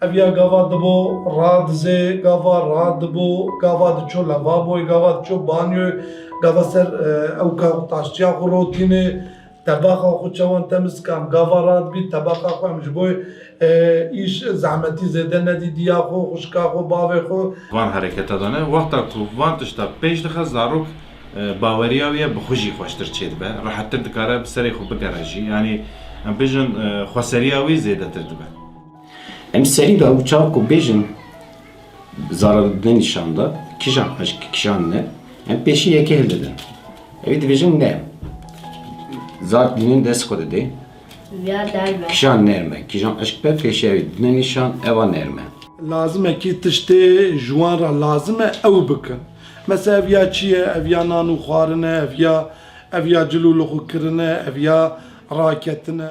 ev ya gava dibo radize gava radibo gava diço lavaboy gava diço banyoy gava ser ew ka taşçıya xu rotini tebaxa xu çawan temiz kam gava rad bî tebaxa xu em ji bo iş zahmetî zêde nedî diya xu xuşka xu bavê xu Van hareketa dane wexta ku van tişta pêş dixe zarok baweriya wê bi xwe jî xweştir çê dibe rahettir dikare bi serê xwe bigere jî yanî em serî da uçağı ku bêjin zararlı nişanda kişan aşk kişan ne? Em peşi yeke hildedin. Evi dibêjin ne? Zar dinin dest. Ya derme. Kişan nerme. Kişan aşk pe peşi evi dinin nişan eva nerme. lazım e ki tiştê ji wan re lazim e ew bikin. Mesela ev ya çi ye, ev ya nan û xwarin e, ev ya ev ya cilûl û xwe kirin e, ev ya raketine.